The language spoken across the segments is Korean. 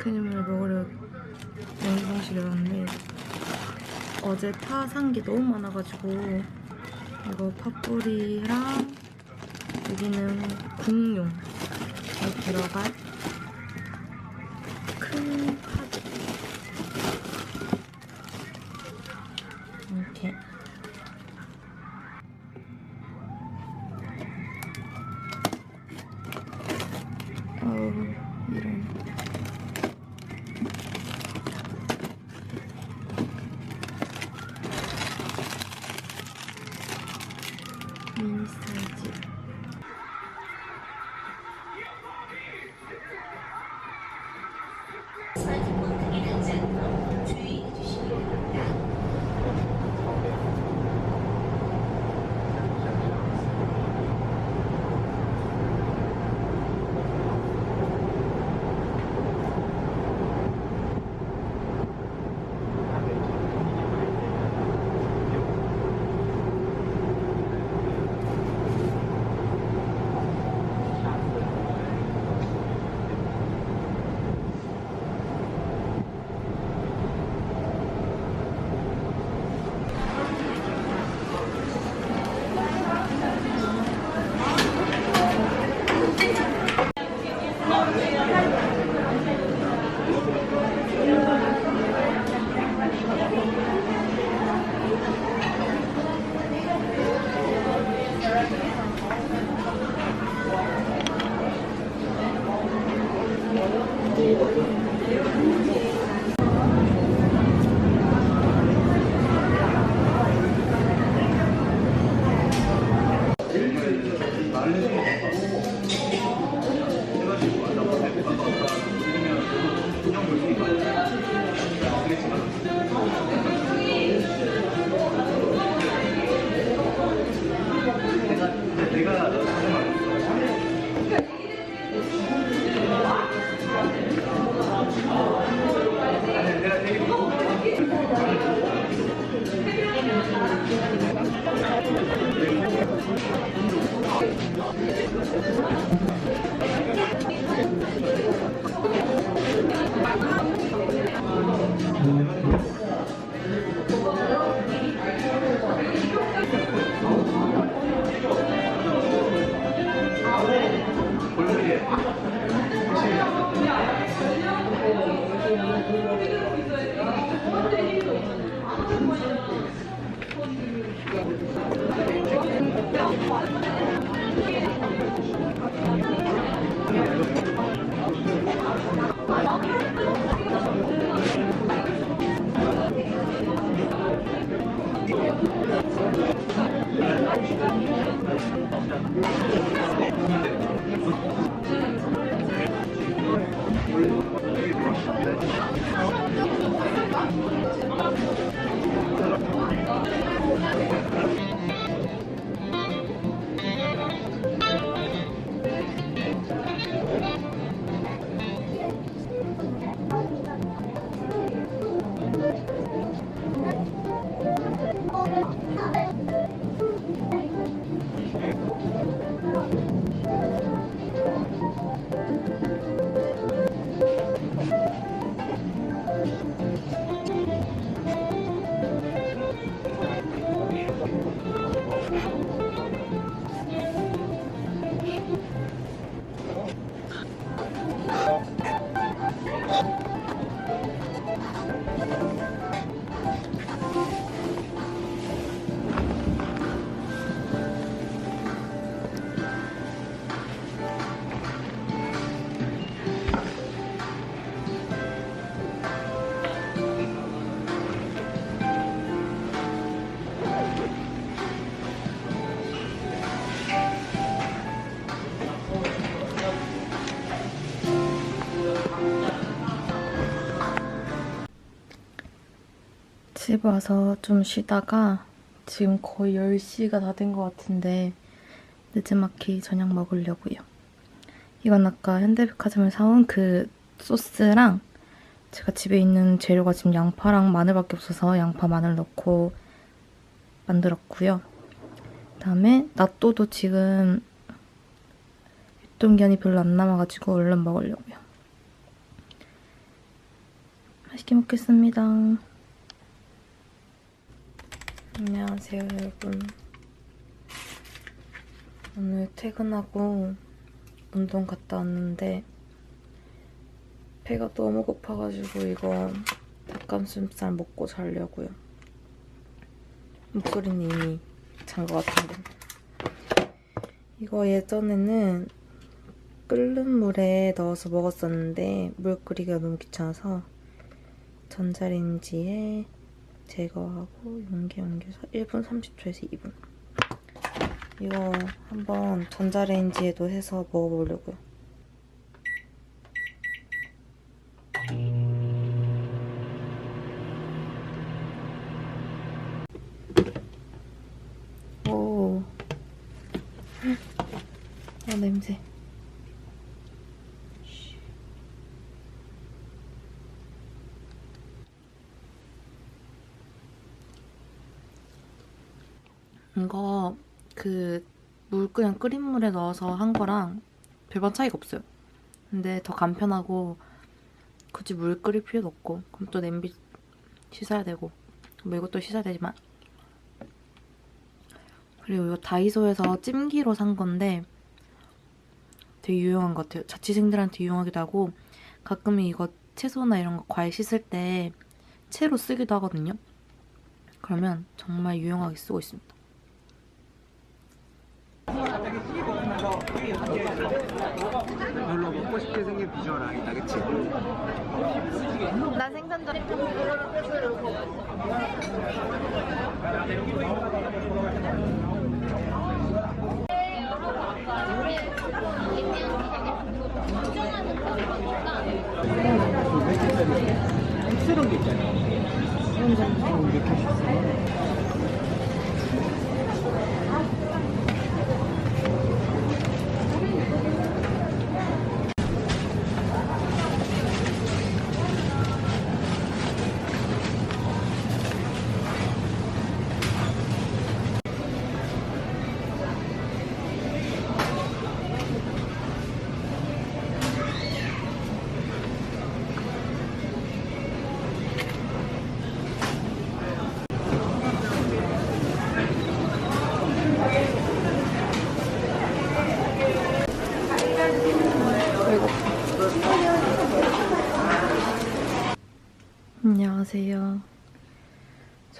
아이스크림을 먹으려 냉동실에 왔는데 어제 파 산 게 너무 많아가지고 이거 팥뿌리랑 여기는 국용에 들어갈 이렇게 어우 이런 미니 사이 집 와서 좀 쉬다가 지금 거의 10시가 다 된 것 같은데 늦지막히 저녁 먹으려고요. 이건 아까 현대백화점에 사온 그 소스랑 제가 집에 있는 재료가 지금 양파랑 마늘밖에 없어서 양파 마늘 넣고 만들었고요. 그다음에 낫또도 지금 유통기한이 별로 안 남아가지고 얼른 먹으려고요. 맛있게 먹겠습니다. 안녕하세요, 여러분. 오늘 퇴근하고 운동 갔다 왔는데 배가 너무 고파가지고 이거 닭가슴살 먹고 자려고요. 목소리는 이미 잔 것 같은데. 이거 예전에는 끓는 물에 넣어서 먹었었는데 물 끓이기가 너무 귀찮아서 전자레인지에 제거하고 용기 옮겨서 1분 30초에서 2분 이거 한번 전자레인지에도 해서 먹어보려고요. 오. 아, 냄새. 이거 그 물 그냥 끓인 물에 넣어서 한 거랑 별반 차이가 없어요. 근데 더 간편하고 굳이 물 끓일 필요도 없고 그럼 또 냄비 씻어야 되고 뭐 이것도 씻어야 되지만 그리고 이거 다이소에서 찜기로 산 건데 되게 유용한 것 같아요. 자취생들한테 유용하기도 하고 가끔 이거 채소나 이런 거 과일 씻을 때 채로 쓰기도 하거든요. 그러면 정말 유용하게 쓰고 있습니다. 별로 먹고 싶게 생긴 비주얼 아니다, 그치? 나 생선전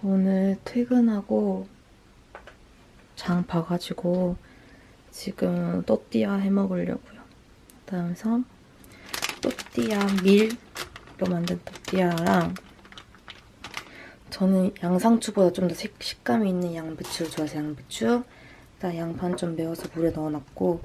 저 오늘 퇴근하고 장 봐가지고 지금 또띠아 해 먹으려고요. 그다음에서 또띠아 밀로 만든 또띠아랑 저는 양상추보다 좀 더 식감이 있는 양배추를 좋아해서 양배추 그다음 양파는 좀 매워서 물에 넣어놨고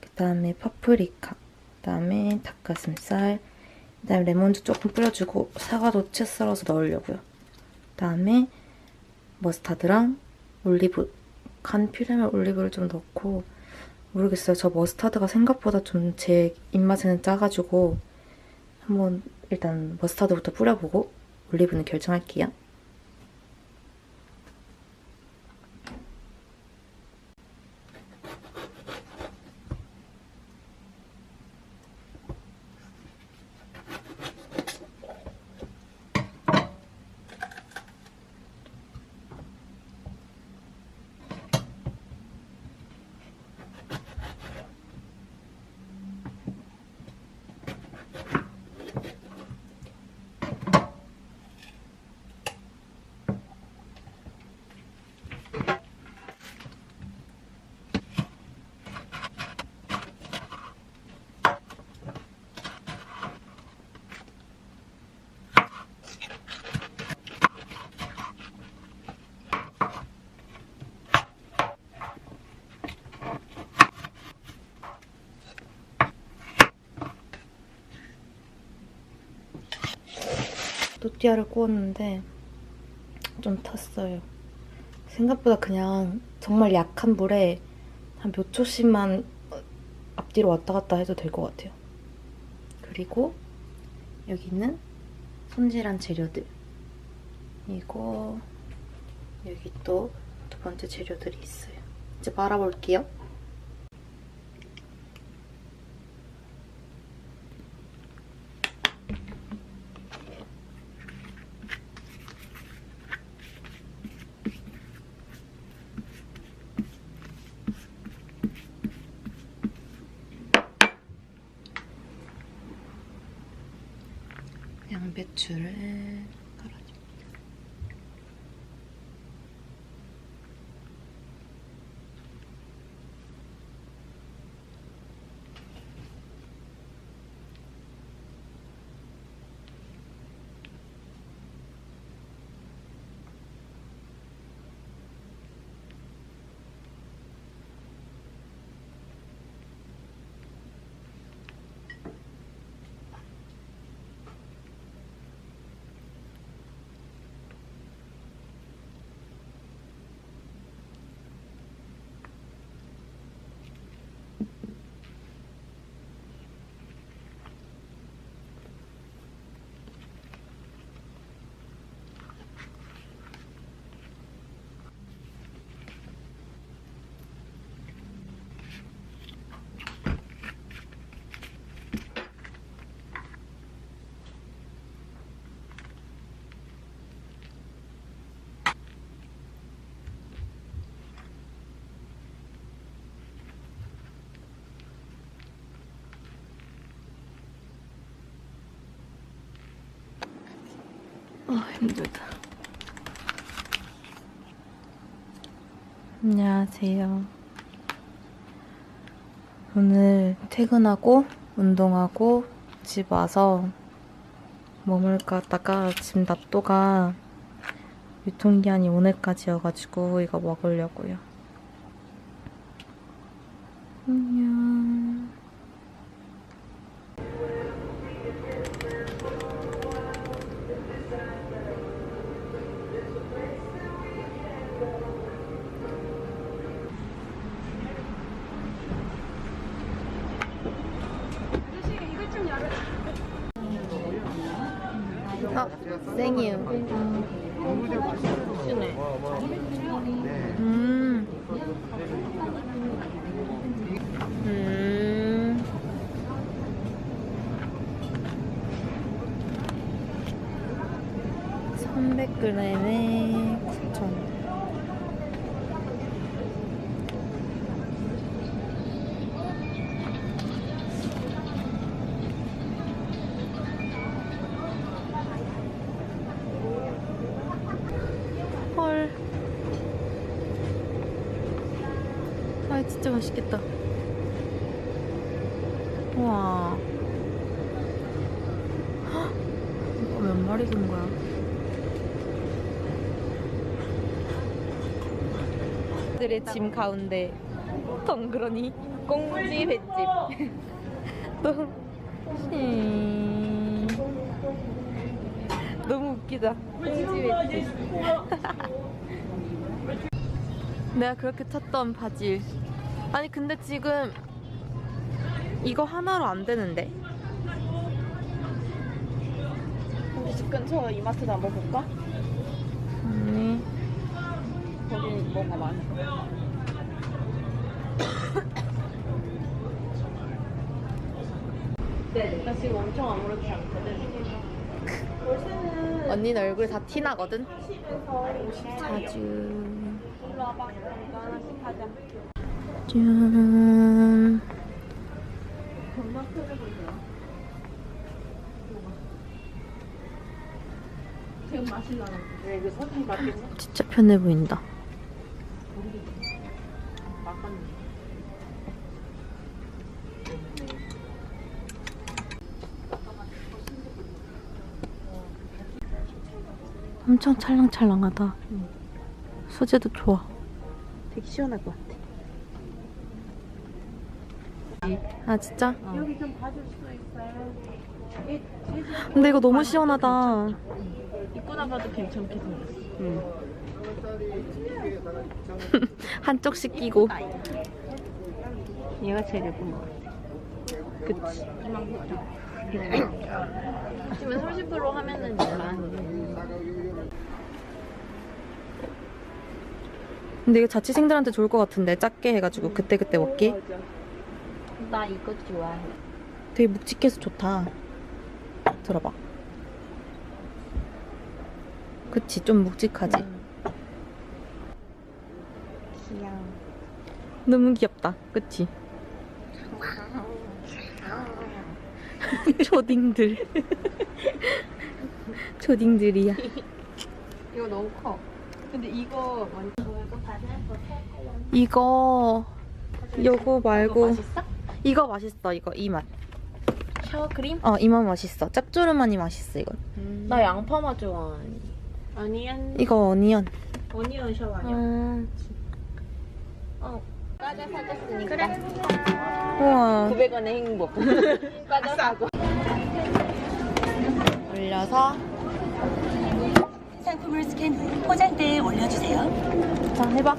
그 다음에 파프리카 그 다음에 닭가슴살 그 다음에 레몬즙 조금 뿌려주고 사과도 채 썰어서 넣으려고요. 그다음에 머스타드랑 올리브 간 필요하면 올리브를 좀 넣고 모르겠어요. 저 머스타드가 생각보다 좀 제 입맛에는 짜가지고 한번 일단 머스타드부터 뿌려보고 올리브는 결정할게요. 또띠아를 구웠는데 좀 탔어요. 생각보다 그냥 정말 약한 불에 한 몇 초씩만 앞뒤로 왔다 갔다 해도 될 것 같아요. 그리고 여기는 손질한 재료들. 이거 여기 또 두 번째 재료들이 있어요. 이제 말아볼게요. 양배추를 아 힘들다. 안녕하세요. 오늘 퇴근하고 운동하고 집 와서 머물까 하다가 지금 납도가 유통기한이 오늘까지여가지고 이거 먹으려고요. 안녕. 생유. 너무들 맛있어요. 네. 네. 음. 음. 삼백 g에 9천. 맛있겠다. 우와. 헉! 이거 몇 마리 준 거야? 들의 짐 가운데 덩그러니 꽁지 횟집. 또 음. 너무 웃기다. 꽁지 횟집. 내가 그렇게 찾던 바질. 아니 근데 지금 이거 하나로 안 되는데? 우리 집 근처 이마트도 한번 볼까? 아니 거기 뭐가 많아. 네, 나 지금 엄청 아무렇지 않거든. 언니는 얼굴에 다 티나거든? 자주 일로 와봐. 하나씩 하자. 짠? 진짜 편해 보인다. 엄청 찰랑찰랑하다 소재도 좋아 되게 시원할 것 같아. 아 진짜? 여기 좀 봐줄 수 있어요? 근데 이거 너무 시원하다 입고 나가도 괜찮게 생겼어. 응. 한쪽씩 끼고 얘가 제일 예쁜 것 같아. 그치? 지금 30% 하면은 만 근데 이거 자취생들한테 좋을 것 같은데 작게 해가지고 그때그때 먹기 나 이거 좋아해. 되게 묵직해서 좋다 들어봐 그치 좀 묵직하지 귀여워. 너무 귀엽다 그치 초딩들 초딩들이야. 이거 너무 커. 근데 이거 먼저 이거 요거 말고 맛있어? 이거 맛있어. 이거 이 맛. 샤워 크림? 어, 이 맛 맛있어. 짭조름하니 맛있어 이건. 나 양파 맛 좋아하니. 아니언 이거 어니언. 어니언 샤워 아니야? 음. 어. 과자 사줬으니까. 그래. 우와. 900원의 행복. 과자 사고. 올려서 상품을 스캔 후 포장대에 올려주세요. 자 해봐.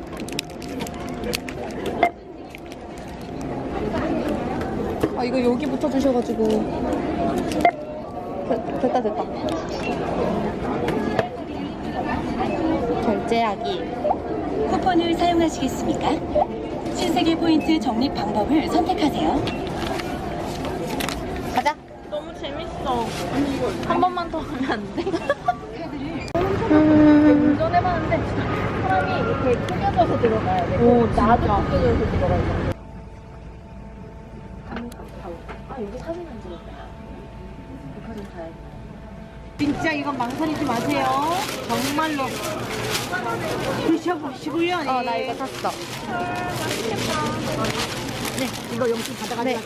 아 이거 여기 붙여주셔가지고 되- 됐다 됐다. 결제하기. 쿠폰을 사용하시겠습니까? 신세계 포인트 적립 방법을 선택하세요. 가자. 너무 재밌어. 한 번만 더 하면 안 돼? 음. 운전해봤는데 사람이 이렇게 구겨져서 들어가야 돼. 오, 나도 진짜. 구겨져서 들어가야 돼. 여기 사진 안 찍었다. 백화점 가야지. 진짜 이건 망설이지 마세요. 정말로 드셔보시고요. 네. 어나 이거 샀어. 이거 용품 가져가지 네.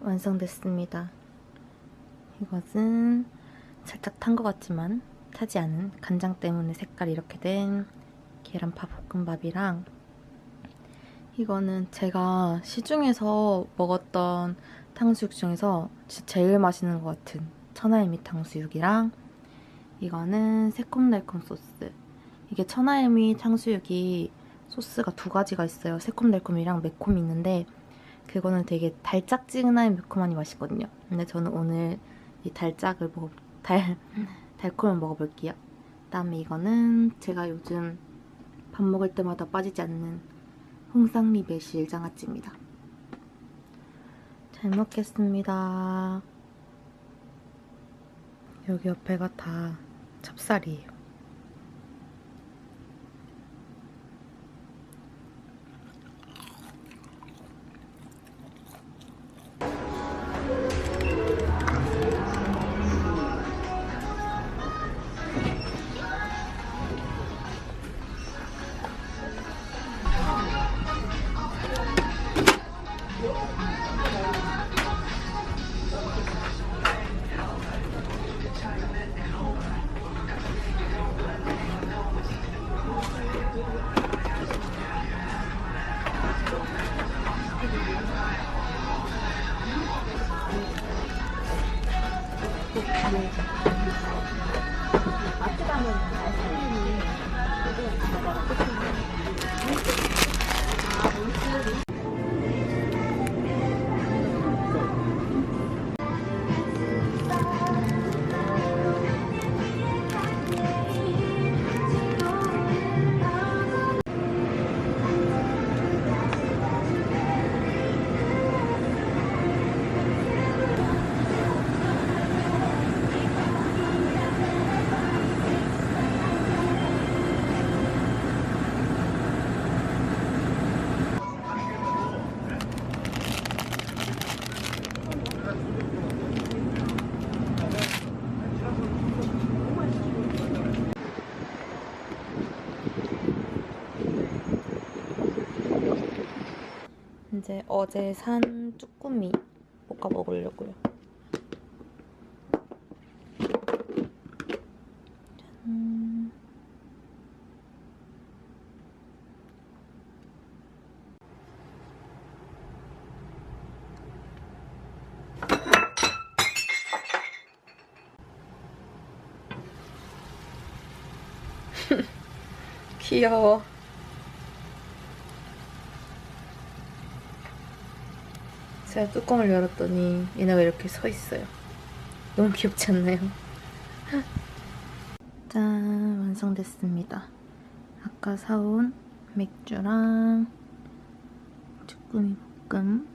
완성됐습니다. 이것은 살짝 탄 것 같지만 타지 않은 간장 때문에 색깔이 이렇게 된 계란밥 볶음밥이랑 이거는 제가 시중에서 먹었던 탕수육 중에서 제일 맛있는 것 같은 천하일미 탕수육이랑 이거는 새콤달콤 소스 이게 천하일미 탕수육이 소스가 두 가지가 있어요 새콤달콤이랑 매콤이 있는데 그거는 되게 달짝지근한 매콤하니 맛있거든요. 근데 저는 오늘 이 달짝을 먹어 달 달콤을 먹어볼게요. 그다음에 이거는 제가 요즘 밥 먹을 때마다 빠지지 않는 홍상리 매실 장아찌입니다. 잘 먹겠습니다. 여기 옆에가 다 찹쌀이에요. 이제 어제 산 쭈꾸미 볶아 먹으려고요. 짠. 귀여워. 제가 뚜껑을 열었더니 얘네가 이렇게 서 있어요. 너무 귀엽지 않나요? 짠, 완성됐습니다. 아까 사온 맥주랑 쭈꾸미 볶음,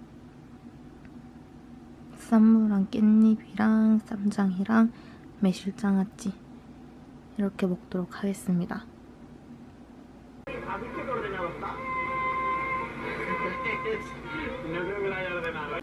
쌈무랑 깻잎이랑 쌈장이랑 매실장아찌 이렇게 먹도록 하겠습니다. No creo que la haya ordenado.